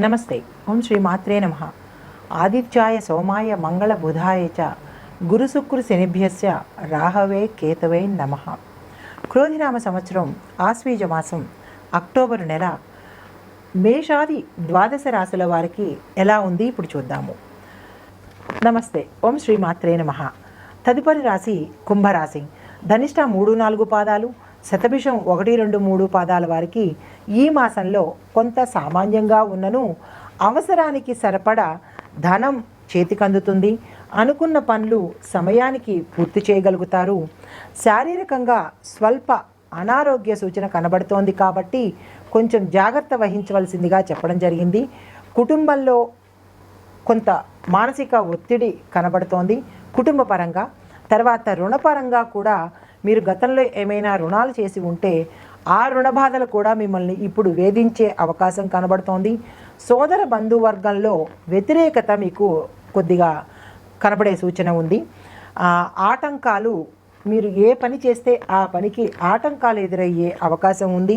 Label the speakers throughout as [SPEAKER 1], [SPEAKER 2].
[SPEAKER 1] నమస్తే. ఓం శ్రీ మాత్రే నమ. ఆదిత్యాయ సోమాయ మంగళ బుధాయ చ గురుశుక్రు శనిభ్యస్య రాహవే కేతవే నమ. క్రోధినామ సంవత్సరం ఆశ్వీజ మాసం అక్టోబరు నెల మేషాది ద్వాదశ రాశుల వారికి ఎలా ఉంది ఇప్పుడు చూద్దాము. నమస్తే. ఓం శ్రీ మాత్రే నమ. తదుపరి రాశి కుంభరాశి. ధనిష్ట మూడు నాలుగు పాదాలు శతభిషం ఒకటి రెండు మూడు పాదాల వారికి ఈ మాసంలో కొంత సామాన్యంగా ఉన్నను అవసరానికి సరిపడా ధనం చేతికందుతుంది. అనుకున్న పనులు సమయానికి పూర్తి చేయగలుగుతారు. శారీరకంగా స్వల్ప అనారోగ్య సూచన కనబడుతోంది కాబట్టి కొంచెం జాగ్రత్త వహించవలసిందిగా చెప్పడం జరిగింది. కుటుంబంలో కొంత మానసిక ఒత్తిడి కనబడుతోంది కుటుంబపరంగా. తర్వాత రుణపరంగా కూడా మీరు గతంలో ఏమైనా రుణాలు చేసి ఉంటే ఆ రుణ బాధలు కూడా మిమ్మల్ని ఇప్పుడు వేధించే అవకాశం కనబడుతోంది. సోదర బంధువర్గంలో వ్యతిరేకత మీకు కొద్దిగా కనబడే సూచన ఉంది. ఆటంకాలు మీరు ఏ పని చేస్తే ఆ పనికి ఆటంకాలు ఎదురయ్యే అవకాశం ఉంది.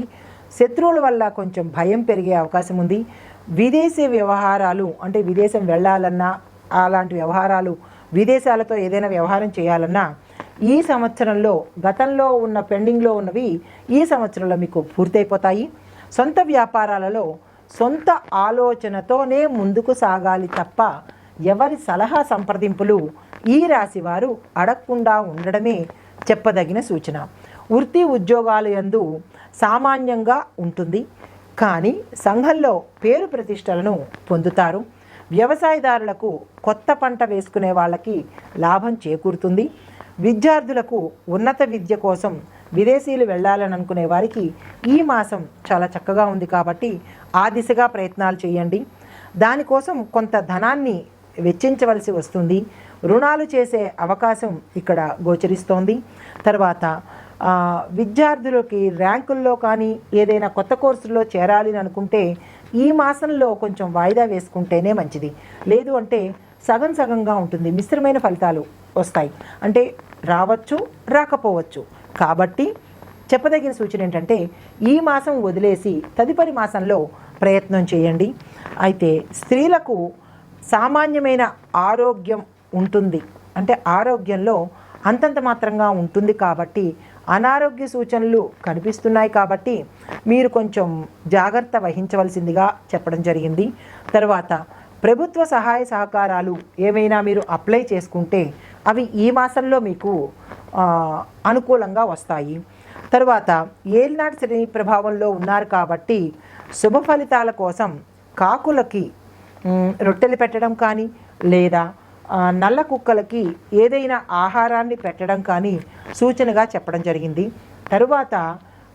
[SPEAKER 1] శత్రువుల వల్ల కొంచెం భయం పెరిగే అవకాశం ఉంది. విదేశీ వ్యవహారాలు అంటే విదేశం వెళ్ళాలన్నా అలాంటి వ్యవహారాలు విదేశాలతో ఏదైనా వ్యవహారం చేయాలన్నా ఈ సంవత్సరంలో గతంలో ఉన్న పెండింగ్లో ఉన్నవి ఈ సంవత్సరంలో మీకు పూర్తయిపోతాయి. సొంత వ్యాపారాలలో సొంత ఆలోచనతోనే ముందుకు సాగాలి తప్ప ఎవరి సలహా సంప్రదింపులు ఈ రాశి వారు అడగకుండా ఉండడమే చెప్పదగిన సూచన. వృత్తి ఉద్యోగాలు యందు సామాన్యంగా ఉంటుంది. కానీ సంఘంలో పేరు ప్రతిష్టలను పొందుతారు. వ్యవసాయదారులకు కొత్త పంట వేసుకునే వాళ్ళకి లాభం చేకూరుతుంది. విద్యార్థులకు ఉన్నత విద్య కోసం విదేశీయులు వెళ్ళాలని అనుకునే వారికి ఈ మాసం చాలా చక్కగా ఉంది కాబట్టి ఆ దిశగా ప్రయత్నాలు చేయండి. దానికోసం కొంత ధనాన్ని వెచ్చించవలసి వస్తుంది. రుణాలు చేసే అవకాశం ఇక్కడ గోచరిస్తోంది. తర్వాత విద్యార్థులకి ర్యాంకుల్లో కానీ ఏదైనా కొత్త కోర్సుల్లో చేరాలి అని అనుకుంటే ఈ మాసంలో కొంచెం వాయిదా వేసుకుంటేనే మంచిది. లేదు అంటే సగం సగంగా ఉంటుంది. మిశ్రమైన ఫలితాలు వస్తాయి. అంటే రావచ్చు రాకపోవచ్చు. కాబట్టి చెప్పదగిన సూచన ఏంటంటే ఈ మాసం వదిలేసి తదుపరి మాసంలో ప్రయత్నం చేయండి. అయితే స్త్రీలకు సామాన్యమైన ఆరోగ్యం ఉంటుంది. అంటే ఆరోగ్యంలో అంతంత మాత్రంగా ఉంటుంది కాబట్టి అనారోగ్య సూచనలు కనిపిస్తున్నాయి కాబట్టి మీరు కొంచెం జాగ్రత్త వహించవలసిందిగా చెప్పడం జరిగింది. తర్వాత ప్రభుత్వ సహాయ సహకారాలు ఏమైనా మీరు అప్లై చేసుకుంటే అవి ఈ మాసంలో మీకు అనుకూలంగా వస్తాయి. తర్వాత ఏలినాటి శ్రేణి ప్రభావంలో ఉన్నారు కాబట్టి శుభ ఫలితాల కోసం కాకులకి రొట్టెలు పెట్టడం కానీ లేదా నల్ల కుక్కలకి ఏదైనా ఆహారాన్ని పెట్టడం కానీ సూచనగా చెప్పడం జరిగింది. తరువాత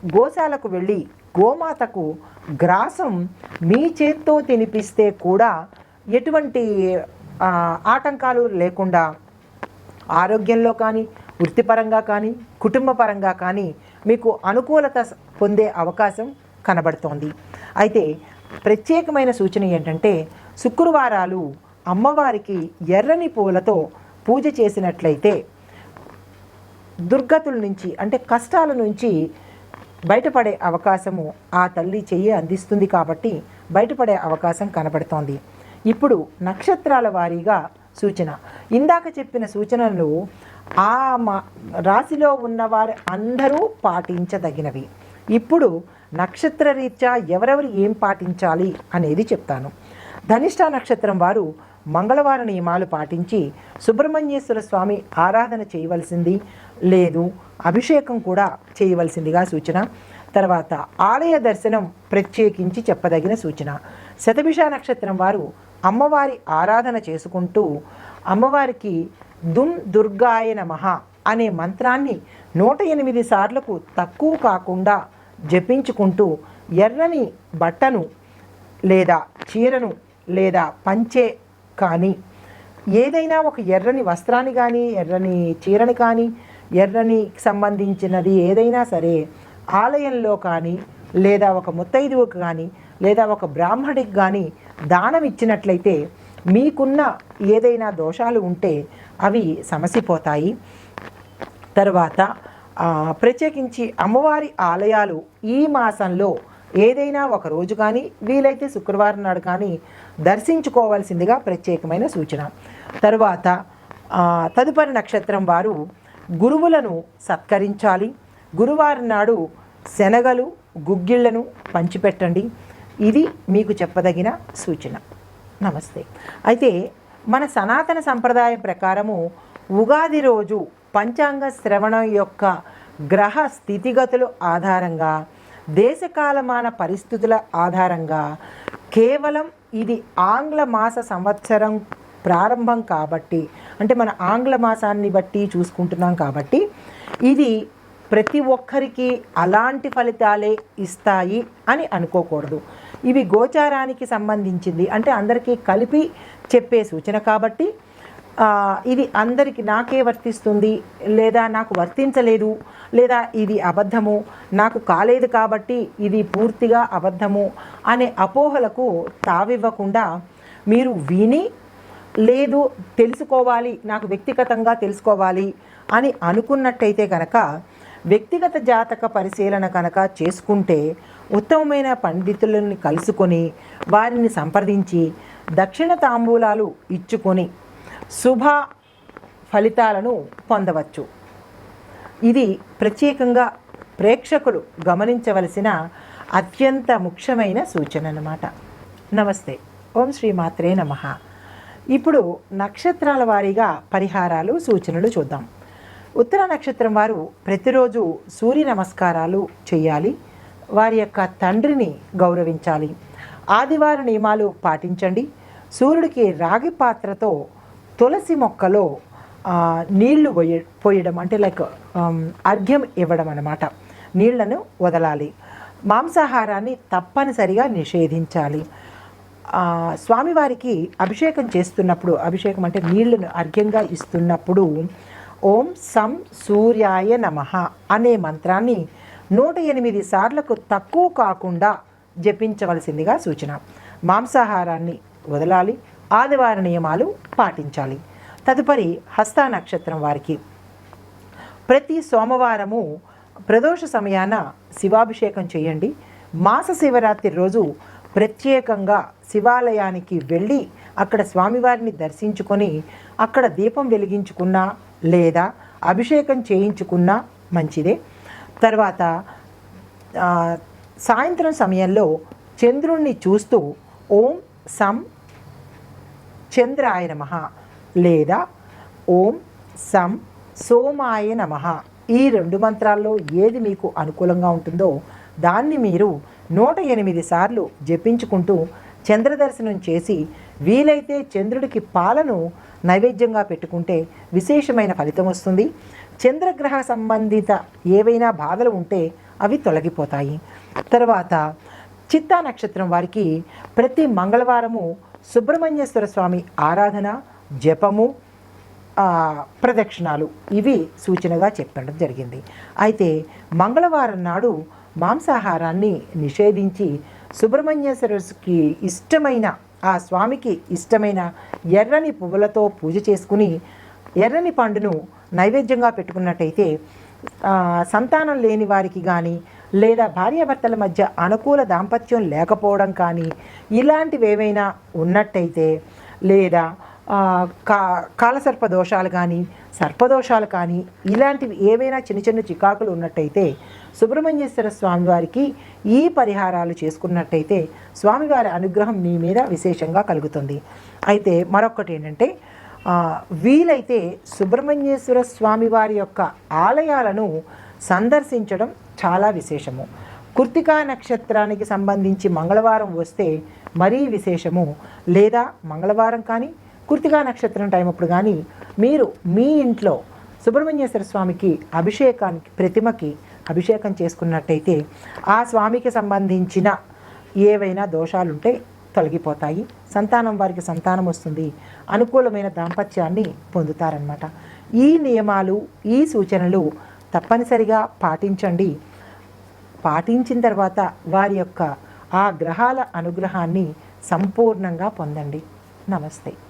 [SPEAKER 1] గోశాలకు వెళ్ళి గోమాతకు గ్రాసం మీ చేత్తో తినిపిస్తే కూడా ఎటువంటి ఆటంకాలు లేకుండా ఆరోగ్యంలో కానీ వృత్తిపరంగా కానీ కుటుంబపరంగా కానీ మీకు అనుకూలత పొందే అవకాశం కనబడుతోంది. అయితే ప్రత్యేకమైన సూచన ఏంటంటే శుక్రవారాలు అమ్మవారికి ఎర్రని పూలతో పూజ చేసినట్లయితే దుర్గతుల నుంచి అంటే కష్టాల నుంచి బయటపడే అవకాశము ఆ తల్లి చెయ్యి అందిస్తుంది కాబట్టి బయటపడే అవకాశం కనబడుతోంది. ఇప్పుడు నక్షత్రాల వారీగా సూచన. ఇందాక చెప్పిన సూచనలు ఆ మా రాశిలో ఉన్నవారు అందరూ పాటించదగినవి. ఇప్పుడు నక్షత్ర రీత్యా ఎవరెవరు ఏం పాటించాలి అనేది చెప్తాను. ధనిష్ట నక్షత్రం వారు మంగళవార నియమాలు పాటించి సుబ్రహ్మణ్యేశ్వర స్వామి ఆరాధన చేయవలసింది లేదు అభిషేకం కూడా చేయవలసిందిగా సూచన. తర్వాత ఆలయ దర్శనం ప్రత్యేకించి చెప్పదగిన సూచన. శతభిష నక్షత్రం వారు అమ్మవారి ఆరాధన చేసుకుంటూ అమ్మవారికి దుమ్ దుర్గాయ నమః అనే మంత్రాన్ని నూట ఎనిమిది సార్లకు తక్కువ కాకుండా జపించుకుంటూ ఎర్రని బట్టను లేదా చీరను లేదా పంచే కానీ ఏదైనా ఒక ఎర్రని వస్త్రాన్ని కానీ ఎర్రని చీరని కానీ ఎర్రని సంబంధించినది ఏదైనా సరే ఆలయంలో కానీ లేదా ఒక ముత్తైదువుకు కానీ లేదా ఒక బ్రాహ్మడికి కానీ దానం ఇచ్చినట్లయితే మీకున్న ఏదైనా దోషాలు ఉంటే అవి సమసిపోతాయి. తర్వాత ప్రత్యేకించి అమ్మవారి ఆలయాలు ఈ మాసంలో ఏదైనా ఒక రోజు కానీ వీలైతే శుక్రవారం నాడు కానీ దర్శించుకోవాల్సిందిగా ప్రత్యేకమైన సూచన. తరువాత తదుపరి నక్షత్రం వారు గురువులను సత్కరించాలి. గురువారం నాడు శనగలు గుగ్గిళ్ళను పంచిపెట్టండి. ఇది మీకు చెప్పదగిన సూచన. నమస్తే. అయితే మన సనాతన సంప్రదాయం ప్రకారము ఉగాది రోజు పంచాంగ శ్రవణం యొక్క గ్రహ స్థితిగతుల ఆధారంగా దేశకాలమాన పరిస్థితుల ఆధారంగా కేవలం ఇది ఆంగ్ల మాస సంవత్సరం ప్రారంభం కాబట్టి అంటే మన ఆంగ్ల మాసాన్ని బట్టి చూసుకుంటున్నాం కాబట్టి ఇది ప్రతి ఒక్కరికి అలాంటి ఫలితాలే ఇస్తాయి అని అనుకోకూడదు. ఇవి గోచారానికి సంబంధించింది. అంటే అందరికీ కలిపి చెప్పే సూచన కాబట్టి ఇది అందరికి నాకే వర్తిస్తుంది లేదా నాకు వర్తించలేదు లేదా ఇది అబద్ధము నాకు కాలేదు కాబట్టి ఇది పూర్తిగా అబద్ధము అనే అపోహలకు తావివ్వకుండా మీరు విని లేదు తెలుసుకోవాలి నాకు వ్యక్తిగతంగా తెలుసుకోవాలి అని అనుకున్నట్టయితే కనుక వ్యక్తిగత జాతక పరిశీలన కనుక చేసుకుంటే ఉత్తమమైన పండితులని కలుసుకొని వారిని సంప్రదించి దక్షిణ తాంబూలాలు ఇచ్చుకొని శుభ ఫలితాలను పొందవచ్చు. ఇది ప్రత్యేకంగా ప్రేక్షకులు గమనించవలసిన అత్యంత ముఖ్యమైన సూచన అన్నమాట. నమస్తే. ఓం శ్రీ మాత్రే నమ. ఇప్పుడు నక్షత్రాల వారీగా పరిహారాలు సూచనలు చూద్దాం. ఉత్తర నక్షత్రం వారు ప్రతిరోజు సూర్య నమస్కారాలు చేయాలి. వారి యొక్క తండ్రిని గౌరవించాలి. ఆదివార నియమాలు పాటించండి. సూర్యుడికి రాగి పాత్రతో తులసి మొక్కలో నీళ్ళు పోయ పోయడం అంటే లైక్ అర్ఘ్యం ఇవ్వడం అన్నమాట. నీళ్ళను వదలాలి. మాంసాహారాన్ని తప్పనిసరిగా నిషేధించాలి. స్వామివారికి అభిషేకం చేస్తున్నప్పుడు అభిషేకం అంటే నీళ్ళను అర్ఘ్యంగా ఇస్తున్నప్పుడు ఓం సం సూర్యాయ నమః అనే మంత్రాన్ని నూట ఎనిమిది సార్లకు తక్కువ కాకుండా జపించవలసిందిగా సూచన. మాంసాహారాన్ని వదలాలి ఆదివార నియమాలు పాటించాలి. తదుపరి హస్త నక్షత్రం వారికి. ప్రతి సోమవారము ప్రదోష సమయాన శివాభిషేకం చేయండి. మాస శివరాత్రి రోజు ప్రత్యేకంగా శివాలయానికి వెళ్ళి అక్కడ స్వామివారిని దర్శించుకొని అక్కడ దీపం వెలిగించుకున్నా లేదా అభిషేకం చేయించుకున్నా మంచిదే. తర్వాత సాయంత్రం సమయంలో చంద్రుణ్ణి చూస్తూ ఓం సం చంద్రాయ నమ లేదా ఓం సం సోమాయ నమ ఈ రెండు మంత్రాల్లో ఏది మీకు అనుకూలంగా ఉంటుందో దాన్ని మీరు నూట ఎనిమిది సార్లు జపించుకుంటూ చంద్రదర్శనం చేసి వీలైతే చంద్రుడికి పాలను నైవేద్యంగా పెట్టుకుంటే విశేషమైన ఫలితం వస్తుంది. చంద్రగ్రహ సంబంధిత ఏవైనా బాధలు ఉంటే అవి తొలగిపోతాయి. తర్వాత చిత్తా నక్షత్రం వారికి ప్రతి మంగళవారము సుబ్రహ్మణ్యేశ్వర స్వామి ఆరాధన జపము ప్రదక్షిణాలు ఇవి సూచనగా చెప్పడం జరిగింది. అయితే మంగళవారం నాడు మాంసాహారాన్ని నిషేధించి సుబ్రహ్మణ్యేశ్వరుకి ఇష్టమైన ఆ స్వామికి ఇష్టమైన ఎర్రని పువ్వులతో పూజ చేసుకుని ఎర్రని పండును నైవేద్యంగా పెట్టుకున్నట్టయితే సంతానం లేని వారికి కానీ లేదా భార్యాభర్తల మధ్య అనుకూల దాంపత్యం లేకపోవడం కానీ ఇలాంటివి ఏవైనా ఉన్నట్టయితే లేదా కా కాలసర్ప దోషాలు కానీ సర్పదోషాలు కానీ ఇలాంటివి ఏవైనా చిన్న చిన్న చికాకులు ఉన్నట్టయితే సుబ్రహ్మణ్యేశ్వర స్వామివారికి ఈ పరిహారాలు చేసుకున్నట్టయితే స్వామివారి అనుగ్రహం మీ మీద విశేషంగా కలుగుతుంది. అయితే మరొకటి ఏంటంటే వీలైతే సుబ్రహ్మణ్యేశ్వర స్వామివారి యొక్క ఆలయాలను సందర్శించడం చాలా విశేషము. కృతికా నక్షత్రానికి సంబంధించి మంగళవారం వస్తే మరీ విశేషము. లేదా మంగళవారం కానీ కృతికా నక్షత్రం టైం అప్పుడు కానీ మీరు మీ ఇంట్లో సుబ్రహ్మణ్యేశ్వర స్వామికి అభిషేకానికి ప్రతిమకి అభిషేకం చేసుకున్నట్టయితే ఆ స్వామికి సంబంధించిన ఏవైనా దోషాలుంటే తొలగిపోతాయి. సంతానం వారికి సంతానం వస్తుంది. అనుకూలమైన దాంపత్యాన్ని పొందుతారనమాట ఈ నియమాలు ఈ సూచనలు తప్పనిసరిగా పాటించండి. పాటించిన తర్వాత వారి యొక్క ఆ గ్రహాల అనుగ్రహాన్ని సంపూర్ణంగా పొందండి. నమస్తే.